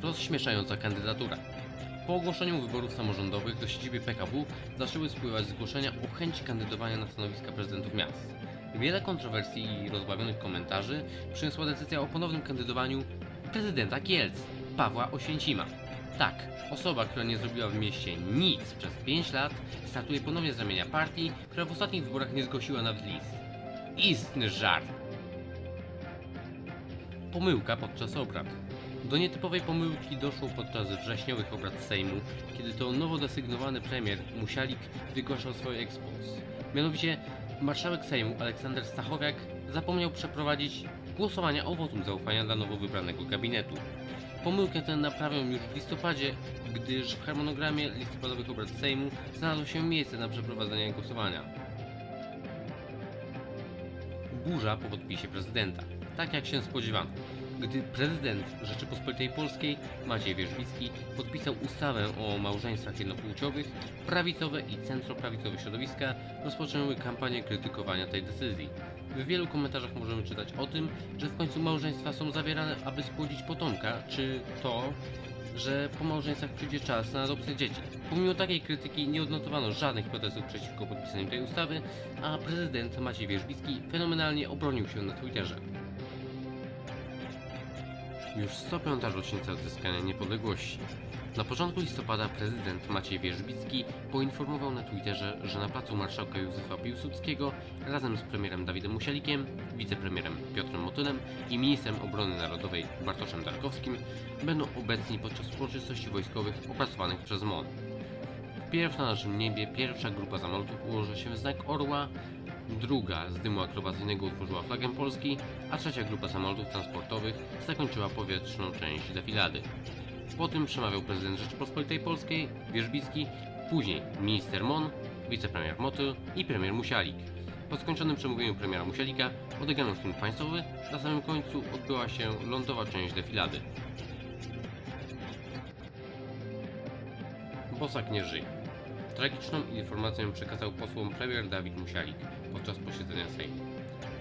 rozśmieszająca kandydatura. Po ogłoszeniu wyborów samorządowych do siedziby PKW zaczęły spływać zgłoszenia o chęci kandydowania na stanowiska prezydentów miast. Wiele kontrowersji i rozbawionych komentarzy przyniosła decyzja o ponownym kandydowaniu prezydenta Kielc, Pawła Oświęcima. Tak, osoba, która nie zrobiła w mieście nic przez 5 lat, startuje ponownie z ramienia partii, która w ostatnich wyborach nie zgłosiła nawet list. Istny żart. Pomyłka podczas obrad. Do nietypowej pomyłki doszło podczas wrześniowych obrad Sejmu, kiedy to nowo desygnowany premier Musialik wygłaszał swoje expos. Mianowicie marszałek Sejmu Aleksander Stachowiak zapomniał przeprowadzić głosowania o wotum zaufania dla nowo wybranego gabinetu. Pomyłkę tę naprawią już w listopadzie, gdyż w harmonogramie listopadowych obrad Sejmu znalazło się miejsce na przeprowadzenie głosowania. Burza po podpisie prezydenta. Tak jak się spodziewano. Gdy prezydent Rzeczypospolitej Polskiej Maciej Wierzbicki podpisał ustawę o małżeństwach jednopłciowych, prawicowe i centroprawicowe środowiska rozpoczęły kampanię krytykowania tej decyzji. W wielu komentarzach możemy czytać o tym, że w końcu małżeństwa są zawierane, aby spłodzić potomka, czy to, że po małżeństwach przyjdzie czas na adopcję dzieci. Pomimo takiej krytyki nie odnotowano żadnych protestów przeciwko podpisaniu tej ustawy, a prezydent Maciej Wierzbicki fenomenalnie obronił się na Twitterze. Już 105. rocznica odzyskania niepodległości. Na początku listopada prezydent Maciej Wierzbicki poinformował na Twitterze, że na placu marszałka Józefa Piłsudskiego razem z premierem Dawidem Musialikiem, wicepremierem Piotrem Motylem i ministrem obrony narodowej Bartoszem Darkowskim będą obecni podczas uroczystości wojskowych opracowanych przez MON. Wpierw na naszym niebie pierwsza grupa samolotów ułoży się w znak orła, druga z dymu akrobacyjnego utworzyła flagę Polski, a trzecia grupa samolotów transportowych zakończyła powietrzną część defilady. Po tym przemawiał prezydent Rzeczypospolitej Polskiej, Wierzbicki, później minister MON, wicepremier Motyl i premier Musialik. Po skończonym przemówieniu premiera Musialika odegrano film państwowy, na samym końcu odbyła się lądowa część defilady. Bosak nie żyje. Tragiczną informację przekazał posłom premier Dawid Musialik podczas posiedzenia Sejmu.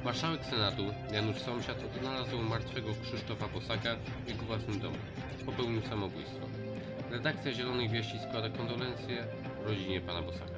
Marszałek Senatu Janusz Sąsiad odnalazł martwego Krzysztofa Bosaka w jego własnym domu. Popełnił samobójstwo. Redakcja Zielonych Wieści składa kondolencje rodzinie pana Bosaka.